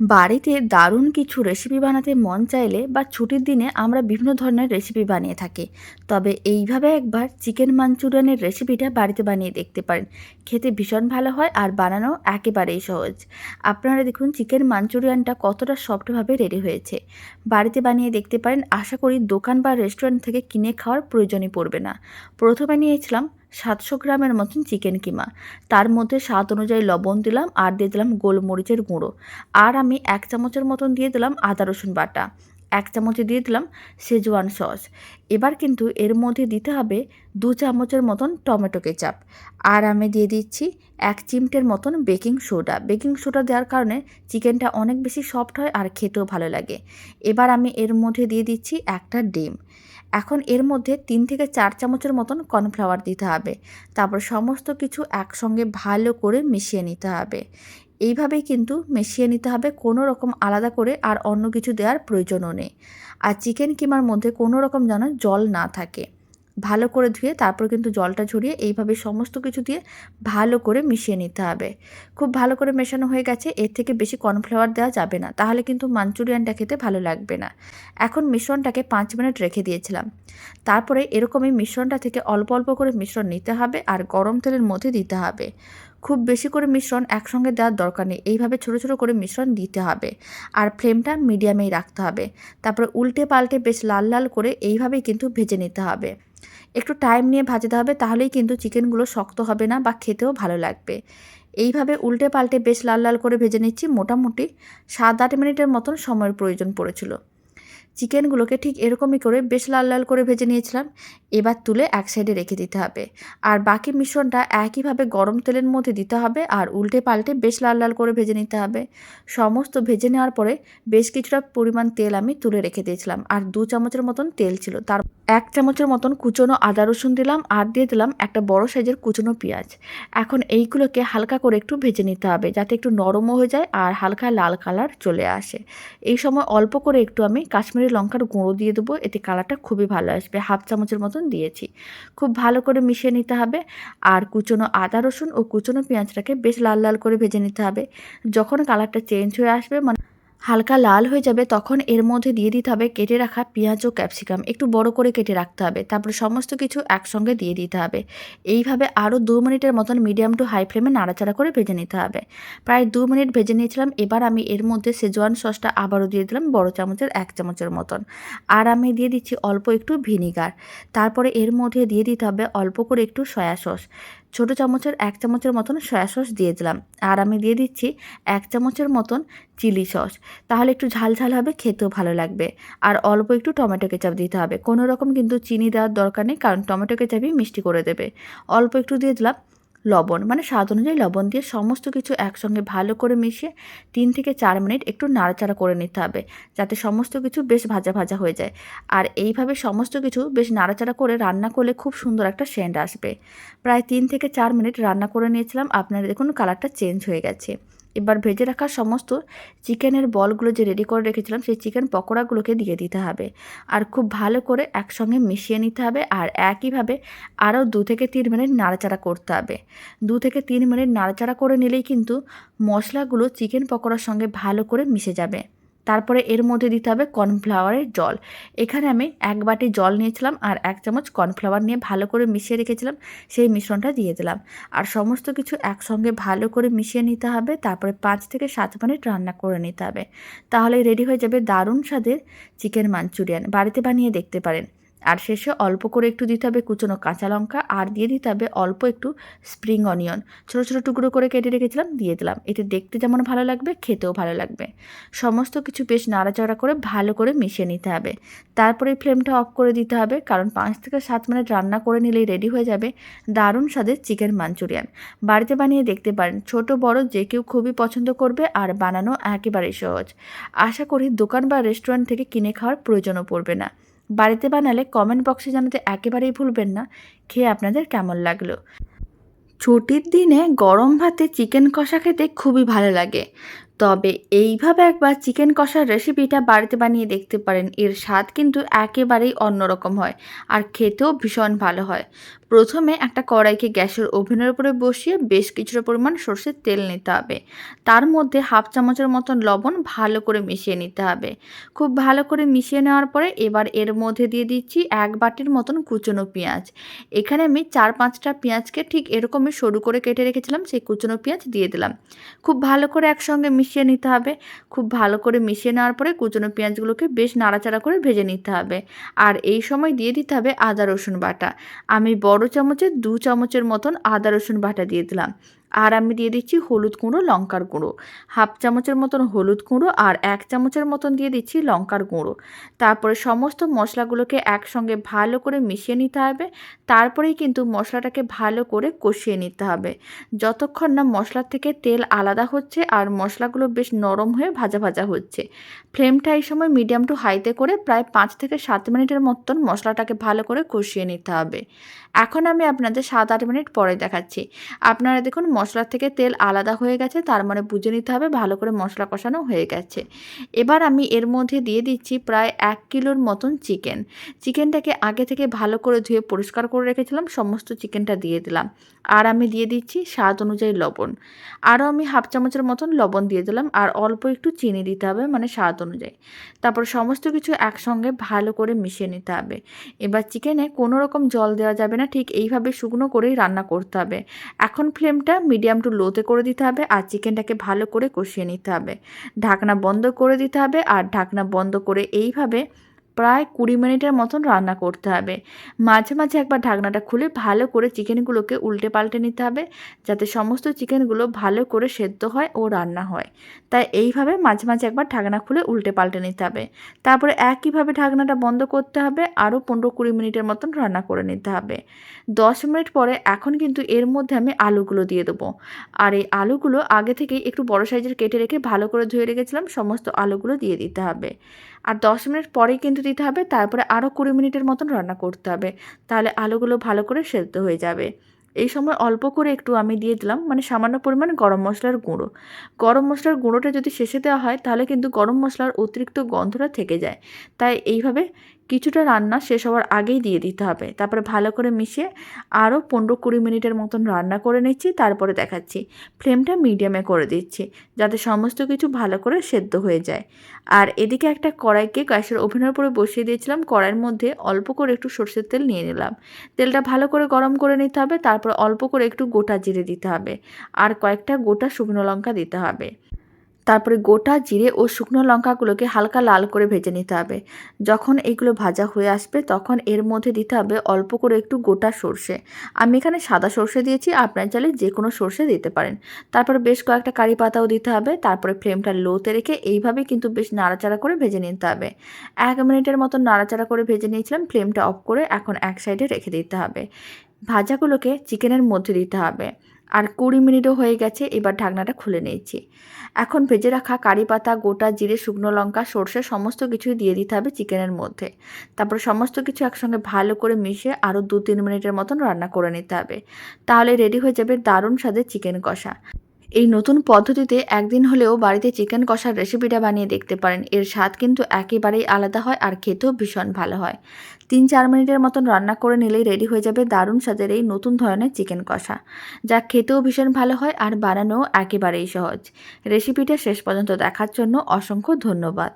বাড়িতে দারুণ কিছু রেসিপি বানাতে মন চাইলে বা ছুটির দিনে আমরা বিভিন্ন ধরনের রেসিপি বানিয়ে থাকি। তবে এইভাবে একবার চিকেন মাঞ্চুরিয়ানের রেসিপিটা বাড়িতে বানিয়ে দেখতে পারেন। খেতে ভীষণ ভালো হয় আর বানানো একেবারেই সহজ। আপনারা দেখুন চিকেন মাঞ্চুরিয়ানটা কতটা সফটভাবে রেডি হয়েছে। বাড়িতে বানিয়ে দেখতে পারেন, আশা করি দোকান বা রেস্টুরেন্ট থেকে কিনে খাওয়ার প্রয়োজনই পড়বে না। প্রথমে নিয়েছিলাম সাতশো গ্রামের মতন চিকেন কিমা। তার মধ্যে স্বাদ অনুযায়ী লবণ দিলাম আর দিয়ে দিলাম গোলমরিচের গুঁড়ো। আর আমি এক চামচের মতন দিয়ে দিলাম আদা রসুন বাটা। এক চামচে দিয়ে দিলাম সেজওয়ান সস এবার কিন্তু এর মধ্যে দিতে হবে দু চামচের মতন টমেটো কেচাপ। আর আমি দিয়ে দিচ্ছি এক চিমটের মতন বেকিং সোডা। বেকিং সোডা দেওয়ার কারণে চিকেনটা অনেক বেশি সফট হয় আর খেতেও ভালো লাগে। এবার আমি এর মধ্যে দিয়ে দিচ্ছি একটা ডিম। এখন এর মধ্যে তিন থেকে চার চামচের মতন কর্নফ্লাওয়ার দিতে হবে। তারপর সমস্ত কিছু একসঙ্গে ভালো করে মিশিয়ে নিতে হবে। এইভাবেই কিন্তু মিশিয়ে নিতে হবে কোনো রকম আলাদা করে আর অন্য কিছু দেওয়ার প্রয়োজনও নেই। আর চিকেন কিমার মধ্যে কোনো রকম যেন জল না থাকে। ভালো করে ধুয়ে তারপর কিন্তু জলটা ঝরিয়ে এইভাবে সমস্ত কিছু দিয়ে ভালো করে মিশিয়ে নিতে হবে। খুব ভালো করে মেশানো হয়ে গেছে, এর থেকে বেশি কর্নফ্লাওয়ার দেওয়া যাবে না। তাহলে কিন্তু মাঞ্চুরিয়ানটা খেতে ভালো লাগবে না। এখন মিশ্রণটাকে পাঁচ মিনিট রেখে দিয়েছিলাম। তারপরে এরকমই মিশ্রণটা থেকে অল্প অল্প করে মিশ্রণ নিতে হবে আর গরম তেলের মধ্যে দিতে হবে। খুব বেশি করে মিশ্রণ একসঙ্গে দেওয়ার দরকার নেই। এইভাবে ছোটো ছোটো করে মিশ্রণ দিতে হবে। আর ফ্লেমটা মিডিয়ামেই রাখতে হবে। তারপরে উল্টে পাল্টে বেশ লাল লাল করে এইভাবেই কিন্তু ভেজে নিতে হবে। একটু টাইম নিয়ে ভাজতে হবে, তাহলেই কিন্তু চিকেনগুলো শক্ত হবে না বা খেতেও ভালো লাগবে। এইভাবে উল্টে পাল্টে বেশ লাল লাল করে ভেজে নিচ্ছি। মোটামুটি সাত আট মিনিটের মতন সময়ের প্রয়োজন পড়েছিল। চিকেনগুলোকে ঠিক এরকমই করে বেশ লাল লাল করে ভেজে নিয়েছিলাম। এবার তুলে এক সাইডে রেখে দিতে হবে। আর বাকি মিশ্রণটা একইভাবে গরম তেলের মধ্যে দিতে হবে আর উল্টে পাল্টে বেশ লাল লাল করে ভেজে নিতে হবে। সমস্ত ভেজে নেওয়ার পরে বেশ কিছুটা পরিমাণ তেল আমি তুলে রেখে দিয়েছিলাম আর দু চামচের মতন তেল ছিল। তার এক চামচের মতন কুচনো আদা রসুন দিলাম আর দিয়ে দিলাম একটা বড় সাইজের কুচনো পেঁয়াজ। এখন এইগুলোকে হালকা করে একটু ভেজে নিতে হবে যাতে একটু নরমও হয়ে যায় আর হালকা লাল কালার চলে আসে। এই সময় অল্প করে একটু আমি কাশ্মীরি লঙ্কার গুঁড়ো দিয়ে দেবো, এতে কালারটা খুবই ভালো আসবে। হাফ চামচের মতন দিয়েছি। খুব ভালো করে মিশিয়ে নিতে হবে। আর কুচনো আদা রসুন ও কুচনো পেঁয়াজটাকে বেশ লাল লাল করে ভেজে নিতে হবে। যখন কালারটা চেঞ্জ হয়ে আসবে মানে হালকা লাল হয়ে যাবে, তখন এর মধ্যে দিয়ে দিতে হবে কেটে রাখা পেঁয়াজ ও ক্যাপসিকাম। একটু বড় করে কেটে রাখতে হবে, তারপরে সমস্ত কিছু একসঙ্গে দিয়ে দিতে হবে। এইভাবে আরও দু মিনিটের মতন মিডিয়াম টু হাই ফ্লেমে নাড়াচাড়া করে ভেজে নিতে হবে। প্রায় দু মিনিট ভেজে নিয়েছিলাম, এবার আমি এর মধ্যে সেজোয়ান সসটা আবারও দিয়ে দিলাম বড় চামচের, এক চামচের মতন। আর আমি দিয়ে দিচ্ছি অল্প একটু ভিনিগার তারপরে এর মধ্যে দিয়ে দিতে হবে অল্প করে একটু সয়া সস ছোটো চামচের এক চামচের মতন সয়া সস দিয়ে দিলাম। আর আমি দিয়ে দিচ্ছি এক চামচের মতন চিলি সস। তাহলে একটু ঝাল ঝাল হবে, খেতেও ভালো লাগবে। আর অল্প একটু টমেটো কেচাপ দিতে হবে। কোনো রকম কিন্তু চিনি দেওয়ার দরকার নেই, কারণ টমেটো কেচাপই মিষ্টি করে দেবে। অল্প একটু দিয়ে দিলাম লবণ মানে স্বাদ অনুযায়ী লবণ দিয়ে সমস্ত কিছু একসঙ্গে ভালো করে মিশিয়ে তিন থেকে চার মিনিট একটু নাড়াচাড়া করে নিতে হবে, যাতে সমস্ত কিছু বেশ ভাজা ভাজা হয়ে যায়। আর এইভাবে সমস্ত কিছু বেশ নাড়াচাড়া করে রান্না করলে খুব সুন্দর একটা সেন্ট আসবে। প্রায় তিন থেকে চার মিনিট রান্না করে নিয়েছিলাম, আপনারা দেখুন কালারটা চেঞ্জ হয়ে গেছে। এবার ভেজে রাখা সমস্ত চিকেনের বলগুলো যে রেডি করে রেখেছিলাম, সেই চিকেন পকোড়াগুলোকে দিয়ে দিতে হবে। আর খুব ভালো করে একসঙ্গে মিশিয়ে নিতে হবে আর একইভাবে আরও দু থেকে তিন মিনিট নাড়াচাড়া করতে হবে। দু থেকে তিন মিনিট নাড়াচাড়া করে নিলেই কিন্তু মশলাগুলো চিকেন পকোড়ার সঙ্গে ভালো করে মিশে যাবে। তারপরে এর মধ্যে দিতে হবে কর্নফ্লাওয়ারের জল। এখানে আমি এক বাটি জল নিয়েছিলাম আর এক চামচ কর্নফ্লাওয়ার নিয়ে ভালো করে মিশিয়ে রেখেছিলাম, সেই মিশ্রণটা দিয়ে দিলাম। আর সমস্ত কিছু একসঙ্গে ভালো করে মিশিয়ে নিতে হবে, তারপরে পাঁচ থেকে সাত মিনিট রান্না করে নিতে হবে। তাহলে রেডি হয়ে যাবে দারুণ স্বাদের চিকেন মাঞ্চুরিয়ান। বাড়িতে বানিয়ে দেখতে পারেন। আর শেষে অল্প করে একটু দিতে হবে কুচনো কাঁচা লঙ্কা, আর দিয়ে দিতে হবে অল্প একটু স্প্রিং অনিয়ন ছোটো ছোটো টুকরো করে কেটে রেখেছিলাম, দিয়ে দিলাম। এতে দেখতে যেমন ভালো লাগবে, খেতেও ভালো লাগবে। সমস্ত কিছু বেশ নাড়াচাড়া করে ভালো করে মিশিয়ে নিতে হবে। তারপরে ফ্লেমটা অফ করে দিতে হবে, কারণ পাঁচ থেকে সাত মিনিট রান্না করে নিলেই রেডি হয়ে যাবে দারুণ স্বাদের চিকেন মাঞ্চুরিয়ান বাড়িতে বানিয়ে দেখতে পারেন, ছোট, বড় যে কেউ খুবই পছন্দ করবে আর বানানো একেবারেই সহজ। আশা করি দোকান বা রেস্টুরেন্ট থেকে কিনে খাওয়ার প্রয়োজনও পড়বে না। বাড়িতে বানালে কমেন্ট বক্সে জানাতে একেবারেই ভুলবেন না, খেয়ে আপনাদের কেমন লাগল? ছুটির দিনে গরম ভাতে চিকেন কষা খেতে খুবই ভালো লাগে। তবে এইভাবে একবার চিকেন কষার রেসিপিটা বাড়িতে বানিয়ে দেখতে পারেন। এর স্বাদ কিন্তু একেবারেই অন্যরকম হয় আর খেতেও ভীষণ ভালো হয়। প্রথমে একটা কড়াইকে গ্যাসের ওভেনের উপরে বসিয়ে বেশ কিছুটা পরিমাণ সর্ষের তেল নিতে হবে। তার মধ্যে হাফ চামচের মতন লবণ ভালো করে মিশিয়ে নিতে হবে। খুব ভালো করে মিশিয়ে নেওয়ার পরে এবার এর মধ্যে দিয়ে দিচ্ছি এক বাটির মতন কুচনো পেঁয়াজ। এখানে আমি চার পাঁচটা পেঁয়াজকে ঠিক এরকমই সরু করে কেটে রেখেছিলাম, সেই কুচনো পেঁয়াজ দিয়ে দিলাম। খুব ভালো করে একসঙ্গে মিশিয়ে নিতে হবে। খুব ভালো করে মিশিয়ে নেওয়ার পরে কুচনো পেঁয়াজগুলোকে বেশ নাড়াচাড়া করে ভেজে নিতে হবে। আর এই সময় দিয়ে দিতে হবে আদা রসুন বাটা। আমি বড় চামচের দু চামচের মতন আদা রসুন বাটা দিয়ে দিলাম। আর আমি দিয়ে দিচ্ছি হলুদ গুঁড়ো, লঙ্কার গুঁড়ো। হাফ চামচের মতন হলুদ গুঁড়ো আর এক চামচের মতন দিয়ে দিচ্ছি লঙ্কার গুঁড়ো। তারপরে সমস্ত মশলাগুলোকে একসঙ্গে ভালো করে মিশিয়ে নিতে হবে। তারপরেই কিন্তু মশলাটাকে ভালো করে কষিয়ে নিতে হবে। যতক্ষণ না মশলার থেকে তেল আলাদা হচ্ছে আর মশলাগুলো বেশ নরম হয়ে ভাজা ভাজা হচ্ছে। ফ্লেমটা এই সময় মিডিয়াম টু হাইতে করে প্রায় পাঁচ থেকে সাত মিনিটের মতন মশলাটাকে ভালো করে কষিয়ে নিতে হবে। এখন আমি আপনাদের সাত আট মিনিট পরে দেখাচ্ছি। আপনারা দেখুন মশলার থেকে তেল আলাদা হয়ে গেছে, তার মানে বুঝে নিতে হবে ভালো করে মশলা কষানো হয়ে গেছে। এবার আমি এর মধ্যে দিয়ে দিচ্ছি প্রায় এক কিলোর মতন চিকেন। চিকেনটাকে আগে থেকে ভালো করে ধুয়ে পরিষ্কার করে রেখেছিলাম, সমস্ত চিকেনটা দিয়ে দিলাম। আর আমি দিয়ে দিচ্ছি স্বাদ অনুযায়ী লবণ। আরও আমি হাফ চামচের মতন লবণ দিয়ে দিলাম, আর অল্প একটু চিনি দিতে হবে মানে স্বাদ অনুযায়ী। তারপর সমস্ত কিছু একসঙ্গে ভালো করে মিশিয়ে নিতে হবে। এবার চিকেনে কোনো রকম জল দেওয়া যাবে না, ঠিক এইভাবে শুকনো করেই রান্না করতে হবে। এখন ফ্লেমটা মিডিয়াম টু লোতে করে দিতে হবে আর চিকেনটাকে ভালো করে কষিয়ে নিতে হবে। ঢাকনা বন্ধ করে দিতে হবে আর ঢাকনা বন্ধ করে এইভাবে প্রায় কুড়ি মিনিটের মতন রান্না করতে হবে। মাঝে মাঝে একবার ঢাকনাটা খুলে ভালো করে চিকেনগুলোকে উল্টে পাল্টে নিতে হবে, যাতে সমস্ত চিকেনগুলো ভালো করে সেদ্ধ হয় ও রান্না হয়। তাই এইভাবে মাঝে মাঝে একবার ঢাকনা খুলে উল্টে পাল্টে নিতে হবে। তারপরে একইভাবে ঢাকনাটা বন্ধ করতে হবে, আরও পনেরো কুড়ি মিনিটের মতন রান্না করে নিতে হবে। দশ মিনিট পরে এখন কিন্তু এর মধ্যে আমি আলুগুলো দিয়ে দেবো। আর এই আলুগুলো আগে থেকেই একটু বড় সাইজের কেটে রেখে ভালো করে ধুয়ে রেখেছিলাম, সমস্ত আলুগুলো দিয়ে দিতে হবে। আর দশ মিনিট পরেই কিন্তু দিতে হবে, তারপরে আরও কুড়ি মিনিটের মতন রান্না করতে হবে, তাহলে আলুগুলো ভালো করে সেদ্ধ হয়ে যাবে। এই সময় অল্প করে একটু আমি দিয়ে দিলাম মানে সামান্য পরিমাণ গরম মশলার গুঁড়ো। গরম মশলার গুঁড়োটা যদি শেষে দেওয়া হয়, তাহলে কিন্তু গরম মশলার অতিরিক্ত গন্ধটা থেকে যায়। তাই এইভাবে কিছুটা রান্না শেষ হওয়ার আগেই দিয়ে দিতে হবে। তারপরে ভালো করে মিশিয়ে আরও পনেরো কুড়ি মিনিটের মতন রান্না করে নিচ্ছি, তারপরে দেখাচ্ছি। ফ্লেমটা মিডিয়ামে করে দিচ্ছি, যাতে সমস্ত কিছু ভালো করে সেদ্ধ হয়ে যায়। আর এদিকে একটা কড়াইকে গ্যাসের ওভেনের উপরে বসিয়ে দিয়েছিলাম, কড়াইয়ের মধ্যে অল্প করে একটু সর্ষের তেল নিয়ে নিলাম। তেলটা ভালো করে গরম করে নিতে হবে, তারপর অল্প করে একটু গোটা জিরে দিতে হবে, আর কয়েকটা গোটা শুকনো লঙ্কা দিতে হবে। তারপরে গোটা জিরে ও শুকনো লঙ্কাগুলোকে হালকা লাল করে ভেজে নিতে হবে। যখন এগুলো ভাজা হয়ে আসবে, তখন এর মধ্যে দিতে হবে অল্প করে একটু গোটা সর্ষে। আমি এখানে সাদা সর্ষে দিয়েছি, আপনার চাইলে যে কোনো সর্ষে দিতে পারেন। তারপরে বেশ কয়েকটা কারি পাতাও দিতে হবে, তারপরে ফ্লেমটা লোতে রেখে এইভাবে কিন্তু বেশ নাড়াচাড়া করে ভেজে নিতে হবে। এক মিনিটের মতো নাড়াচাড়া করে ভেজে নিয়েছিলাম, ফ্লেমটা অফ করে এখন এক সাইডে রেখে দিতে হবে। ভাজাগুলোকে চিকেনের মধ্যে দিতে হবে। আর কুড়ি মিনিটও হয়ে গেছে, এবার ঢাকনাটা খুলে নিয়েছি। এখন ভেজে রাখা কারি পাতা, গোটা জিরে, শুকনো লঙ্কা, সর্ষে, সমস্ত কিছুই দিয়ে দিতে হবে চিকেনের মধ্যে। তারপর সমস্ত কিছু একসঙ্গে ভালো করে মিশিয়ে আরও দু তিন মিনিটের মতন রান্না করে নিতে হবে। তাহলে রেডি হয়ে যাবে দারুণ স্বাদের চিকেন কষা। এই নতুন পদ্ধতিতে একদিন হলেও বাড়িতে চিকেন কষার রেসিপিটা বানিয়ে দেখতে পারেন। এর স্বাদ কিন্তু একেবারেই আলাদা হয় আর খেতেও ভীষণ ভালো হয়। তিন চার মিনিটের মতন রান্না করে নিলেই রেডি হয়ে যাবে দারুণ স্বাদের এই নতুন ধরনের চিকেন কষা, যা খেতেও ভীষণ ভালো হয় আর বানানোও একেবারেই সহজ। রেসিপিটা শেষ পর্যন্ত দেখার জন্য অসংখ্য ধন্যবাদ।